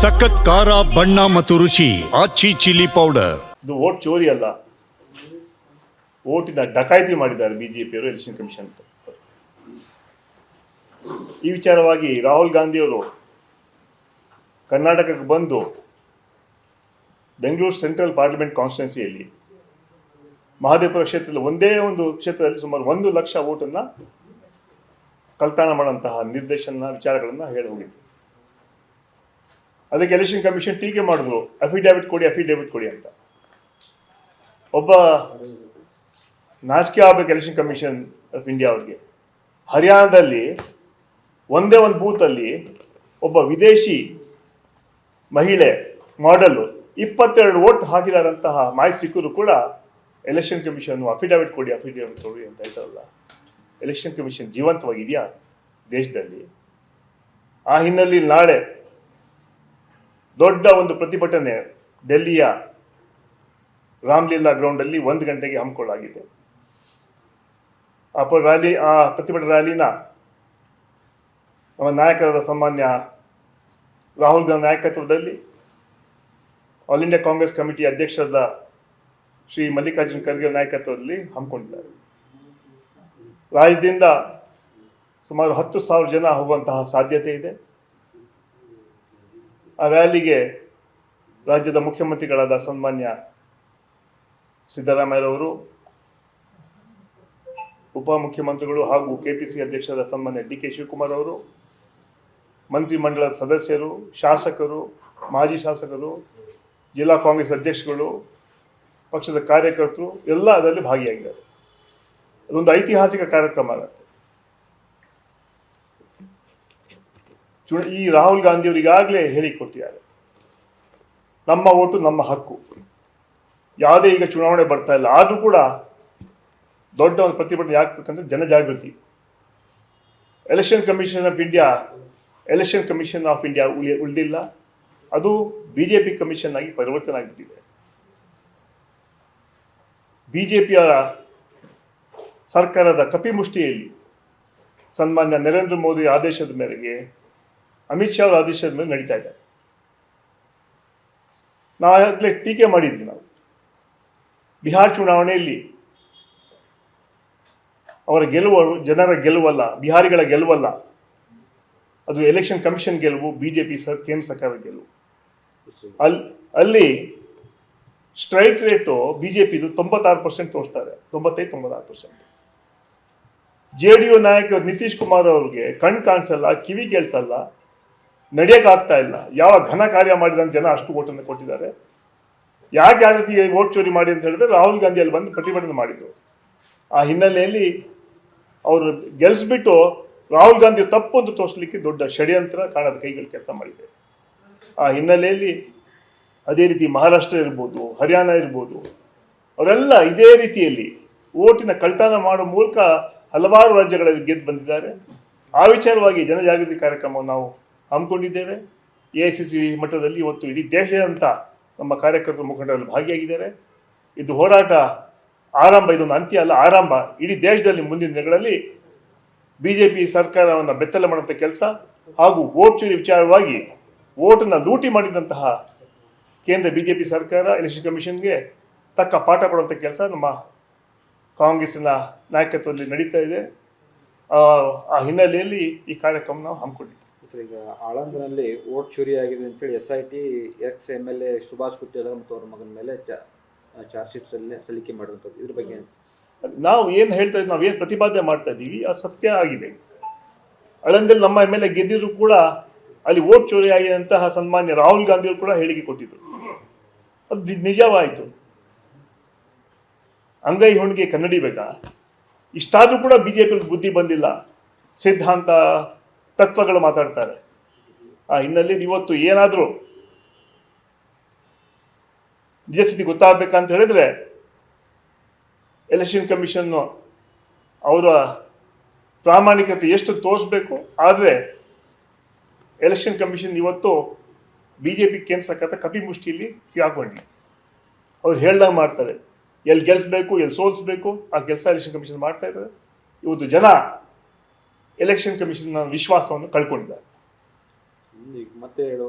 ಸಖತ್ ಖಾರ, ಬಣ್ಣ ಮತ್ತು ರುಚಿ ಆಚಿ ಚಿಲ್ಲಿ ಪೌಡರ್ ಇದು ವೋಟ್ ಚೋರಿ ಅಲ್ಲ. ಓಟಿನ ಡಕಾಯಿತಿ ಮಾಡಿದ್ದಾರೆ ಬಿಜೆಪಿಯವರು ಎಲೆಕ್ಷನ್ ಕಮಿಷನ್ ಈ ವಿಚಾರವಾಗಿ ರಾಹುಲ್ ಗಾಂಧಿಯವರು ಕರ್ನಾಟಕಕ್ಕೆ ಬಂದು ಬೆಂಗಳೂರು ಸೆಂಟ್ರಲ್ ಪಾರ್ಲಿಮೆಂಟ್ ಕಾನ್ಸ್ಟಿಟ್ಯೂನ್ಸಿಯಲ್ಲಿ ಮಹಾದೇವಪುರ ಕ್ಷೇತ್ರದಲ್ಲಿ ಒಂದೇ ಒಂದು ಕ್ಷೇತ್ರದಲ್ಲಿ ಸುಮಾರು ಒಂದು ಲಕ್ಷ ಓಟನ್ನು ಕಲ್ತಾಣ ಮಾಡುವಂತಹ ನಿರ್ದೇಶನ ವಿಚಾರಗಳನ್ನು ಹೇಳಿ ಹೋಗಿದ್ರು. ಅದಕ್ಕೆ ಎಲೆಕ್ಷನ್ ಕಮಿಷನ್ ಟೀಕೆ ಮಾಡಿದ್ರು ಅಫಿಡೇವಿಟ್ ಕೊಡಿ ಅಫಿಡೇವಿಟ್ ಕೊಡಿ ಅಂತ. ಒಬ್ಬ ನಾಚಿಕೆ ಆಗ್ಬೇಕು ಎಲೆಕ್ಷನ್ ಕಮಿಷನ್ ಆಫ್ ಇಂಡಿಯಾ ಅವ್ರಿಗೆ. ಹರಿಯಾಣದಲ್ಲಿ ಒಂದೇ ಒಂದು ಬೂತಲ್ಲಿ ಒಬ್ಬ ವಿದೇಶಿ ಮಹಿಳೆ ಮಾಡಲ್ ಇಪ್ಪತ್ತೆರಡು ವೋಟ್ ಹಾಕಿದಾರಂತಹ ಮಾಹಿತಿ ಸಿಕ್ಕಿದ್ರು ಕೂಡ ಎಲೆಕ್ಷನ್ ಕಮಿಷನ್ ಅಫಿಡೇವಿಟ್ ಕೊಡಿ ಅಫಿಡೇವಿಟ್ ಕೊಡಿ ಅಂತ ಹೇಳ್ತಾರಲ್ಲ. ಎಲೆಕ್ಷನ್ ಕಮಿಷನ್ ಜೀವಂತವಾಗಿದೆಯಾ ದೇಶದಲ್ಲಿ? ಆ ಹಿನ್ನೆಲೆಯಲ್ಲಿ ನಾಳೆ ದೊಡ್ಡ ಒಂದು ಪ್ರತಿಭಟನೆ ಡೆಲ್ಲಿಯ ರಾಮ್ಲೀಲಾ ಗ್ರೌಂಡಲ್ಲಿ ಒಂದು ಗಂಟೆಗೆ ಹಮ್ಮಿಕೊಳ್ಳಲಾಗಿದೆ ಆ ರ್ಯಾಲಿ, ಆ ಪ್ರತಿಭಟನೆ ರ್ಯಾಲಿನ ನಮ್ಮ ನಾಯಕರ ಸಾಮಾನ್ಯ ರಾಹುಲ್ ಗಾಂಧಿ ನಾಯಕತ್ವದಲ್ಲಿ ಆಲ್ ಇಂಡಿಯಾ ಕಾಂಗ್ರೆಸ್ ಕಮಿಟಿ ಅಧ್ಯಕ್ಷರಾದ ಶ್ರೀ ಮಲ್ಲಿಕಾರ್ಜುನ್ ಖರ್ಗೆ ನಾಯಕತ್ವದಲ್ಲಿ ಹಮ್ಮಿಕೊಂಡಿದ್ದಾರೆ. ರಾಜ್ಯದಿಂದ ಸುಮಾರು ಹತ್ತು ಸಾವಿರ ಜನ ಹೋಗುವಂತಹ ಸಾಧ್ಯತೆ ಇದೆ. ಆ ರ್ಯಾಲಿಗೆ ರಾಜ್ಯದ ಮುಖ್ಯಮಂತ್ರಿಗಳಾದ ಸನ್ಮಾನ್ಯ ಸಿದ್ದರಾಮಯ್ಯರವರು ಉಪಮುಖ್ಯಮಂತ್ರಿಗಳು ಹಾಗೂ ಕೆಪಿಸಿ ಅಧ್ಯಕ್ಷರಾದ ಸನ್ಮಾನ್ಯ ಡಿ ಕೆ ಶಿವಕುಮಾರ್ ಅವರು ಮಂತ್ರಿಮಂಡಲದ ಸದಸ್ಯರು, ಶಾಸಕರು, ಮಾಜಿ ಶಾಸಕರು, ಜಿಲ್ಲಾ ಕಾಂಗ್ರೆಸ್ ಅಧ್ಯಕ್ಷಗಳು, ಪಕ್ಷದ ಕಾರ್ಯಕರ್ತರು ಎಲ್ಲ ಅದರಲ್ಲಿ ಭಾಗಿಯಾಗಿದ್ದಾರೆ. ಅದೊಂದು ಐತಿಹಾಸಿಕ ಕಾರ್ಯಕ್ರಮ ಆಗುತ್ತೆ. ಚು ಈ ರಾಹುಲ್ ಗಾಂಧಿ ಈಗಾಗಲೇ ಹೇಳಿಕೊಟ್ಟಿದ್ದಾರೆ. ನಮ್ಮ ಓಟು ನಮ್ಮ ಹಕ್ಕು. ಯಾವುದೇ ಈಗ ಚುನಾವಣೆ ಬರ್ತಾ ಇಲ್ಲ. ಆದರೂ ಕೂಡ ದೊಡ್ಡ ಒಂದು ಪ್ರತಿಭಟನೆ ಯಾಕಂದ್ರೆ ಜನಜಾಗೃತಿ. Election commission of India, election commission of India ಉಳಿ, ಉಳಿದಿಲ್ಲ. ಅದು ಬಿ ಜೆ ಪಿ ಕಮಿಷನ್ ಆಗಿ ಪರಿವರ್ತನೆ ಆಗಿಬಿಟ್ಟಿದೆ. ಬಿ ಜೆ ಪಿಯವರ ಸರ್ಕಾರದ ಕಪಿಮುಷ್ಟಿಯಲ್ಲಿ ಸನ್ಮಾನ್ಯ ನರೇಂದ್ರ ಮೋದಿ ಆದೇಶದ ಮೇರೆಗೆ ಅಮಿತ್ ಶಾ ಅವರ ಆದೇಶದ ಮೇಲೆ ನಡೀತಾ ಇದೆ. ನಾವಾಗಲೇ ಟೀಕೆ ಮಾಡಿದ್ವಿ ನಾವು. ಬಿಹಾರ್ ಚುನಾವಣೆಯಲ್ಲಿ ಅವರ ಗೆಲುವು ಜನರ ಗೆಲುವಲ್ಲ, ಬಿಹಾರಿಗಳ ಗೆಲುವಲ್ಲ, ಅದು ಎಲೆಕ್ಷನ್ ಕಮಿಷನ್ ಗೆಲುವು ಬಿ ಜೆ ಪಿ ಸರ್ ಕೇಂದ್ರ ಸರ್ಕಾರದ ಗೆಲುವು. ಅಲ್ಲಿ ಅಲ್ಲಿ ಸ್ಟ್ರೈಕ್ ರೇಟು ಬಿ ಜೆ ಬಿಜೆಪಿದು ತೊಂಬತ್ತಾರು ಪರ್ಸೆಂಟ್ ತೋರಿಸ್ತಾರೆ, ತೊಂಬತ್ತೈದು, ತೊಂಬತ್ತಾರು ಪರ್ಸೆಂಟ್. ಜೆ ಡಿ ಯು ನಾಯಕ ನಿತೀಶ್ ಕುಮಾರ್ ಅವ್ರಿಗೆ ಕಣ್ ಕಾಣಿಸಲ್ಲ, ಕಿವಿ ಕೇಳಿಸಲ್ಲ ನಡೆಯೋಕ್ಕಾಗ್ತಾ ಇಲ್ಲ. ಯಾವ ಘನ ಕಾರ್ಯ ಮಾಡಿದಂತ ಜನ ಅಷ್ಟು ಓಟನ್ನು ಕೊಟ್ಟಿದ್ದಾರೆ. ಯಾಕೆ ಆ ರೀತಿ ವೋಟ್ ಚೋರಿ ಮಾಡಿ ಅಂತ ಹೇಳಿದ್ರೆ ರಾಹುಲ್ ಗಾಂಧಿ ಅಲ್ಲಿ ಬಂದು ಪ್ರತಿಭಟನೆ ಮಾಡಿದ್ರು. ಆ ಹಿನ್ನೆಲೆಯಲ್ಲಿ ಅವರು ಗೆಲ್ಲಿಸ್ಬಿಟ್ಟು ರಾಹುಲ್ ಗಾಂಧಿ ತಪ್ಪು ಅಂತ ತೋರಿಸ್ಲಿಕ್ಕೆ ದೊಡ್ಡ ಷಡ್ಯಂತ್ರ ಕಾಣದ ಕೈಗಳು ಕೆಲಸ ಮಾಡಿದೆ. ಆ ಹಿನ್ನೆಲೆಯಲ್ಲಿ ಅದೇ ರೀತಿ ಮಹಾರಾಷ್ಟ್ರ ಇರ್ಬೋದು, ಹರಿಯಾಣ ಇರ್ಬೋದು, ಅವರೆಲ್ಲ ಇದೇ ರೀತಿಯಲ್ಲಿ ಓಟಿನ ಕಳ್ತನ ಮಾಡೋ ಮೂಲಕ ಹಲವಾರು ರಾಜ್ಯಗಳಲ್ಲಿ ಗೆದ್ದು ಬಂದಿದ್ದಾರೆ. ಆ ವಿಚಾರವಾಗಿ ಜನಜಾಗೃತಿ ಕಾರ್ಯಕ್ರಮವನ್ನು ನಾವು ಹಮ್ಮಿಕೊಂಡಿದ್ದೇವೆ. ಎ ಐ ಸಿ ಸಿ ಮಟ್ಟದಲ್ಲಿ ಇವತ್ತು ಇಡೀ ದೇಶದಂತ ನಮ್ಮ ಕಾರ್ಯಕರ್ತರು ಮುಖಂಡರಲ್ಲಿ ಭಾಗಿಯಾಗಿದ್ದಾರೆ. ಇದು ಹೋರಾಟ ಆರಂಭ, ಇದೊಂದು ಅಂತ್ಯ ಅಲ್ಲ, ಆರಂಭ. ಇಡೀ ದೇಶದಲ್ಲಿ ಮುಂದಿನ ದಿನಗಳಲ್ಲಿ ಬಿ ಜೆ ಪಿ ಸರ್ಕಾರವನ್ನು ಬೆತ್ತಲೆ ಮಾಡುವಂಥ ಕೆಲಸ ಹಾಗೂ ವೋಟ್ ಚೂರಿ ವಿಚಾರವಾಗಿ ಓಟನ್ನು ಲೂಟಿ ಮಾಡಿದಂತಹ ಕೇಂದ್ರ ಬಿ ಜೆ ಪಿ ಸರ್ಕಾರ, ಎಲೆಕ್ಷನ್ ಕಮಿಷನ್ಗೆ ತಕ್ಕ ಪಾಠ ಕೊಡುವಂಥ ಕೆಲಸ ನಮ್ಮ ಕಾಂಗ್ರೆಸ್ನ ನಾಯಕತ್ವದಲ್ಲಿ ನಡೀತಾ ಇದೆ. ಆ ಹಿನ್ನೆಲೆಯಲ್ಲಿ ಈ ಕಾರ್ಯಕ್ರಮ ನಾವು ಹಮ್ಮಿಕೊಂಡಿದ್ದೀವಿ. ಸರ್, ಈಗ ಆಳಂದನಲ್ಲಿ ಓಟ್ ಚೋರಿ ಆಗಿದೆ ಅಂತೇಳಿ S I T ex M L A Subhash Guttedar ಮತ್ತು ಅವ್ರ ಮಗನ ಮೇಲೆ ಚಾರ್ಜ್ ಶೀಟ್ ಸಲ್ಲಿ ಸಲ್ಲಿಕೆ ಮಾಡುವಂಥದ್ದು ಇದ್ರ ಬಗ್ಗೆ? ನಾವು ಏನು ಹೇಳ್ತಾ ಇದ್ದೀವಿ ನಾವು ಏನು ಪ್ರತಿಪಾದನೆ ಮಾಡ್ತಾ ಇದ್ದೀವಿ ಆ ಸತ್ಯ ಆಗಿದೆ. ಅಳಂದಲ್ಲಿ ನಮ್ಮ ಎಂ ಎಲ್ ಎ ಗೆದ್ದಿದ್ರು ಕೂಡ ಅಲ್ಲಿ ಓಟ್ ಚೋರಿ ಆಗಿದಂತಹ ಸನ್ಮಾನ್ಯ ರಾಹುಲ್ ಗಾಂಧಿಯವರು ಕೂಡ ಹೇಳಿಕೆ ಕೊಟ್ಟಿದ್ರು. ಅದು ನಿಜವಾಯಿತು. ಅಂಗೈ ಹೊಣಿಗೆ ಕನ್ನಡಿ ಬೇಕಾ? ಇಷ್ಟಾದ್ರೂ ಕೂಡ ಬಿಜೆಪಿ ಬುದ್ಧಿ ಬಂದಿಲ್ಲ. ಸಿದ್ಧಾಂತ ತತ್ವಗಳು ಮಾತಾಡ್ತಾರೆ. ಆ ಹಿನ್ನೆಲೆಯಲ್ಲಿ ಇವತ್ತು ಏನಾದರೂ ನಿಜ ಸ್ಥಿತಿ ಗೊತ್ತಾಗಬೇಕಂತ ಹೇಳಿದ್ರೆ ಎಲೆಕ್ಷನ್ ಕಮಿಷನ್ನು ಅವರ ಪ್ರಾಮಾಣಿಕತೆ ಎಷ್ಟು ತೋರಿಸ್ಬೇಕು, ಆದರೆ ಎಲೆಕ್ಷನ್ ಕಮಿಷನ್ ಇವತ್ತು ಬಿ ಜೆ ಪಿ ಕೇಂದ್ರ ಸರ್ಕಾರ ಕಪಿಮುಷ್ಟಿಯಲ್ಲಿ ಸಿಗಾಕೊಂಡಿ ಅವ್ರು ಹೇಳ್ದಂಗೆ ಮಾಡ್ತಾರೆ. ಎಲ್ಲಿ ಗೆಲ್ಲಿಸ್ಬೇಕು ಎಲ್ಲಿ ಸೋಲಿಸ್ಬೇಕು, ಆ ಕೆಲಸ ಎಲೆಕ್ಷನ್ ಕಮಿಷನ್ ಮಾಡ್ತಾ ಇದ್ದಾರೆ. ಇವತ್ತು ಜನ ಎಲೆಕ್ಷನ್ ಕಮಿಷನ್ ವಿಶ್ವಾಸವನ್ನು ಕಳ್ಕೊಂಡಿದ್ದಾರೆ. ಈಗ ಮತ್ತೆ ಹೇಳೋ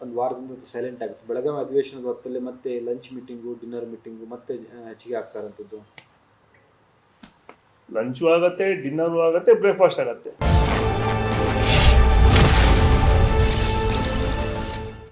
ಒಂದು ವಾರದಿಂದ ಸೈಲೆಂಟ್ ಆಗುತ್ತೆ. ಬೆಳಗಾವಿ ಅಧಿವೇಶನದ ಹೊತ್ತಲ್ಲಿ ಮತ್ತೆ ಲಂಚ್ ಮೀಟಿಂಗು ಡಿನ್ನರ್ ಮೀಟಿಂಗು ಮತ್ತೆ ಹೆಚ್ಚಿಗೆ ಆಗ್ತಾರಂಥದ್ದು ಲಂಚು ಆಗತ್ತೆ ಡಿನ್ನರು ಆಗತ್ತೆ ಬ್ರೇಕ್ಫಾಸ್ಟ್ ಆಗತ್ತೆ.